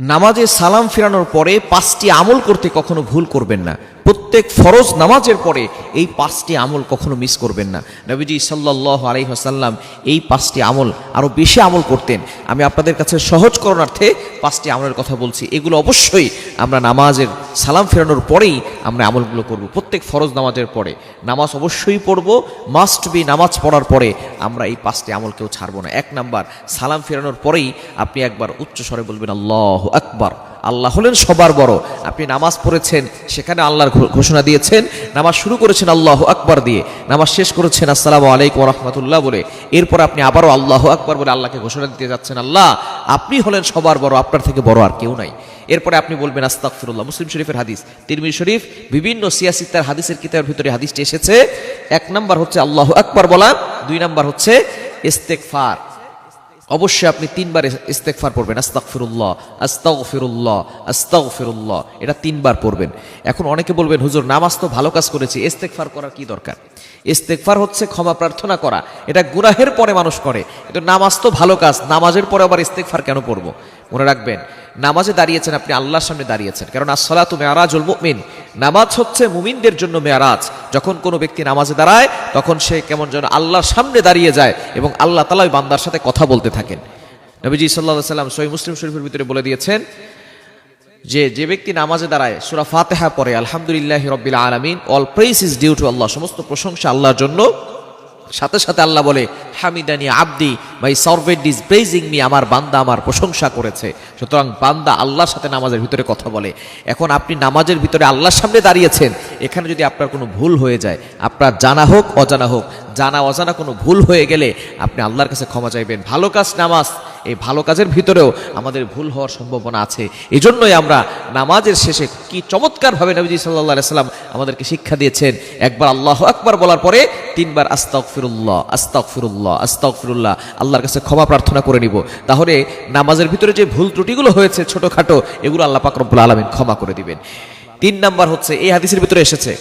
নামাজে সালাম ফেরানোর পরে পাঁচটি আমল করতে কখনো ভুল করবেন না। প্রত্যেক ফরজ নামাজের পরে এই পাঁচটি আমল কখনো মিস করবেন না। নবীজি সাল্লাহ আলহিহাসাল্লাম এই পাঁচটি আমল আরও বেশি আমল করতেন। আমি আপনাদের কাছে সহজ করণার্থে পাঁচটি আমলের কথা বলছি। এগুলো অবশ্যই আমরা নামাজের সালাম ফেরানোর পরেই আমরা আমলগুলো করব। প্রত্যেক ফরজ নামাজের পরে। নামাজ অবশ্যই পড়ব মাস্ট বি নামাজ পড়ার পরে আমরা এই পাঁচটি আমল কেউ ছাড়বো না। এক নাম্বার, সালাম ফেরানোর পরেই আপনি একবার উচ্চ স্বরে বলবেন, আল্লাহ আকবার। আল্লাহ হলেন সবার বড়। আপনি নামাজ পড়েছেন, সেখানে আল্লাহর ঘোষণা দিয়েছেন, নামাজ শুরু করেছেন আল্লাহ আকবার দিয়ে। নামাজ শেষ করেছেন, আসসালামু আলাইকুম রহমতুল্লাহ বলে। এরপর আপনি আবারও আল্লাহ আকবার বলে আল্লাহকে ঘোষণা দিতে যাচ্ছেন, আল্লাহ, আপনি হলেন সবার বড়, আপনার থেকে বড় আর কেউ নাই। এরপরে আপনি বলবেন, আস্তাগফিরুল্লাহ, মুসলিম শরীফের হাদিস, তিরমিজি শরীফ, বিভিন্ন সিয়াসিত্তার হাদিসের কিতাবের ভিতরে হাদিসটি এসেছে। এক নাম্বার হচ্ছে আল্লাহ আকবার বলা, দুই নাম্বার হচ্ছে ইস্তেকফার অবশ্যই আপনি তিনবার ইস্তেকফার পড়বেন। আস্তাক ফিরুল্লাহ আস্তাক ফিরুল্লাহ আস্তাক ফিরুল্লাহ এটা তিনবার পড়বেন। এখন অনেকে বলবেন, হুজুর, নামাজ তো ভালো কাজ করেছি ইস্তেকফার করার কি দরকার? ইস্তেকফার হচ্ছে ক্ষমা প্রার্থনা করা। এটা গুনাহের পরে মানুষ করে। কিন্তু নামাজ তো ভালো কাজ, নামাজের পরে আবার ইস্তেকফার কেন পড়ব? মনে রাখবেন নামাজে দাঁড়িয়েছেন আপনি আল্লাহর সামনে দাঁড়িয়েছেন। কারণ আসসালাত মেয়ারাজুল মুমিন। নামাজ হচ্ছে মুমিনদের জন্য মেয়ারাজ। যখন কোনো ব্যক্তি নামাজে দাঁড়ায়, তখন সে কেমন যেন আল্লাহর সামনে দাঁড়িয়ে যায় এবং আল্লাহ তালা ওই বান্দার সাথে কথা বলতে থাকেন। নবীজি সাল্লাহ সাল্লাম সহি মুসলিম শরীফের ভিতরে বলে দিয়েছেন যে যে ব্যক্তি নামাজে দাঁড়ায়, সুরা ফাতেহা পরে আলহামদুলিল্লাহ রব্বিল আলমিন all praise is due to Allah সমস্ত প্রশংসা আল্লাহর জন্য। সাথে সাথে আল্লাহ বলে, হামিদানি আব্দি my servant is praising me আমার বান্দা আমার প্রশংসা করেছে। সুতরাং বান্দা আল্লাহর সাথে নামাজের ভিতরে কথা বলে। এখন আপনি নামাজের ভিতরে আল্লাহর সামনে দাঁড়িয়েছেন, এখানে যদি আপনার কোনো ভুল হয়ে যায়, আপনার জানা হোক, অজানা হোক, জানা অজানা কোনো ভুল হয়ে গেলে আপনি আল্লাহর কাছে ক্ষমা চাইবেন। ভালো কাজ, নামাজ। এই ভালো কাজের ভিতরেও আমাদের ভুল হওয়ার সম্ভাবনা আছে। এই জন্যই আমরা নামাজের শেষে কি চমৎকারভাবে নবীজি সাল্লাহ সাল্লাম আমাদেরকে শিক্ষা দিয়েছেন, একবার আল্লাহ আকবার বলার পরে তিনবার আস্তাক ফিরুল্লাহ আস্তাক ফিরুল্লাহ আস্তাক ফিরুল্লাহ আল্লাহর কাছে ক্ষমা প্রার্থনা করে নিব। তাহলে নামাজের ভিতরে যে ভুল ত্রুটিগুলো হয়েছে ছোটোখাটো, এগুলো আল্লাহ পাকরবুল আলমিন ক্ষমা করে দিবেন। তিন নাম্বার হচ্ছে, এই হাদিসের ভিতরে এসেছে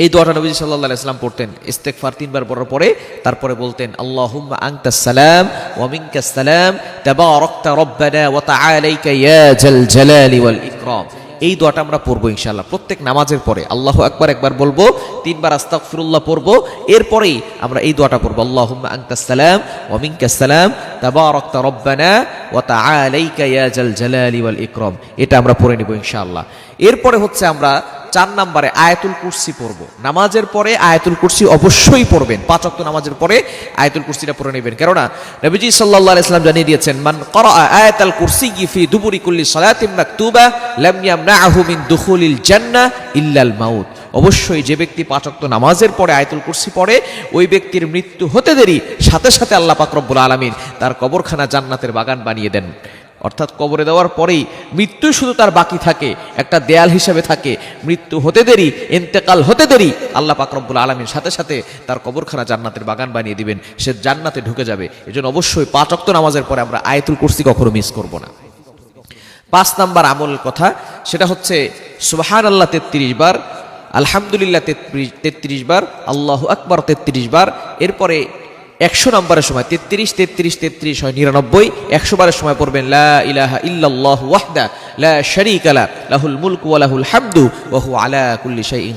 এই দোয়াটা নবী সাল্লাহ ইসলাম পড়তেন। ইস্তেকফার তিনবার পড়ার পরে তারপরে বলতেন, আল্লাহুম্মা আনতাস সালাম ওয়া মিনকাস সালাম, তাবারাকতা রব্বানা ওয়া তাআলাইকা ইয়া জাল জালালি ওয়াল ইকরাম। এই দোয়াটা আমরা পড়ব ইনশাল্লাহ প্রত্যেক নামাজের পরে আল্লাহ একবার একবার বলব, তিনবার আস্তাগফিরুল্লাহ পড়ব, এরপরেই আমরা এই দোয়াটা পড়ব, আল্লাহুম্মা আনতাস সালাম ওয়া মিনকাস সালাম, তাবারাকতা রব্বানা ওয়া তাআলাইকা ইয়া জাল জালালি ওয়াল ইকরাম। এটা আমরা পড়ে নিব ইনশাআল্লাহ। এরপরে হচ্ছে আমরা চার নম্বরে আয়াতুল কুরসি পড়ব। নামাজের পরে আয়াতুল কুরসি অবশ্যই পড়বেন। পাঁচ অক্ত নামাজের পরে আয়াতুল কুরসিটা পড়ে নেবেন। কেননা নবীজি সাল্লাল্লাহু ইসলাম জানিয়ে দিয়েছেন, মান করা আয়াতাল কুরসি ফি দুবুরি কুল্লি সালাতিন মাকতুবা লাম ইয়ামনাহু মিন দুখুলিল জান্নাহ ইল্লাল মাউত। অবশ্যই যে ব্যক্তি পাঁচ অক্ত নামাজের পরে আয়তুল কুরসি পড়ে, ওই ব্যক্তির মৃত্যু হতে দেরি। সাথে সাথে আল্লাহ পাক রব্বুল আলামিন তার কবরখানা জান্নাতের বাগান বানিয়ে দেন। অর্থাৎ কবরে দেওয়ার পরেই মৃত্যু শুধু তার বাকি থাকে, একটা দেয়াল হিসেবে থাকে। মৃত্যু হতে দেরি, ইন্তেকাল হতে দেরি। আল্লাহ পাকরব্বুল আলমীর সাথে সাথে তার কবরখানা জান্নাতের বাগান বানিয়ে দিবেন। সে জান্নাতে ঢুকে যাবে। এজন্য অবশ্যই পাঁচ নামাজের পরে আমরা আয়তুল কুরসি কখনো মিস করব না। পাঁচ নাম্বার আমলের কথা, সেটা হচ্ছে সুবাহান আল্লাহ তেত্রিশ বার, আলহামদুলিল্লাহ তেত্রিশ তেত্রিশ বার, আল্লাহ আকবর তেত্রিশ বার, এরপরে একশো নম্বরের সময়, তেত্রিশ তেত্রিশ তেত্রিশ হয়, নিরানব্বই, একশো বারের সময় পড়বেন, লা ইলাহা ওয়াহদা। লা শারীকা লা, লাহুল মুলকু ওয়া লাহুল হামদু, ওয়া হুয়া আলা কুল্লি শাইইন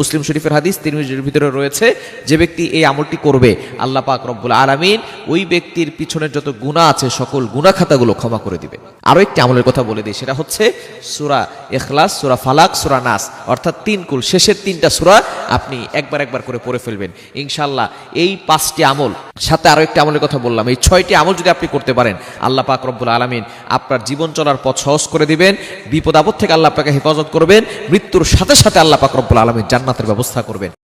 মুসলিম শরীফের হাদিস তিরমিজির ভিতরে রয়েছে, যে ব্যক্তি এই আমলটি করবে, আল্লাহ পাক রব্বুল আলামিন ওই ব্যক্তির পিছনের যত গুনাহ আছে, সকল গুনাহ খাতাগুলো ক্ষমা করে দিবে। আরও একটি আমলের কথা বলে দিই, সেটা হচ্ছে সূরা ইখলাস, সূরা ফালাক, সূরা নাস। অর্থাৎ তিন কুল, শেষের তিনটা সূরা আপনি একবার একবার করে পড়ে ফেলবেন। ইনশাআল্লাহ এই পাঁচটি আমল, সাথে আরও একটি আমলের কথা বললাম, এই ছয়টি আমল যদি আপনি করতে পারেন, আল্লাহ পাক রব্বুল আলামিন আপনার জীবন চলার পথ সহজ করে দিবেন, বিপদ আপদ থেকে আল্লাহ পাকে হেফাজত করবেন, মৃত্যুর সাথে সাথে আল্লাহ পাক রব্বুল আলমীর জান্নাতের ব্যবস্থা করবেন।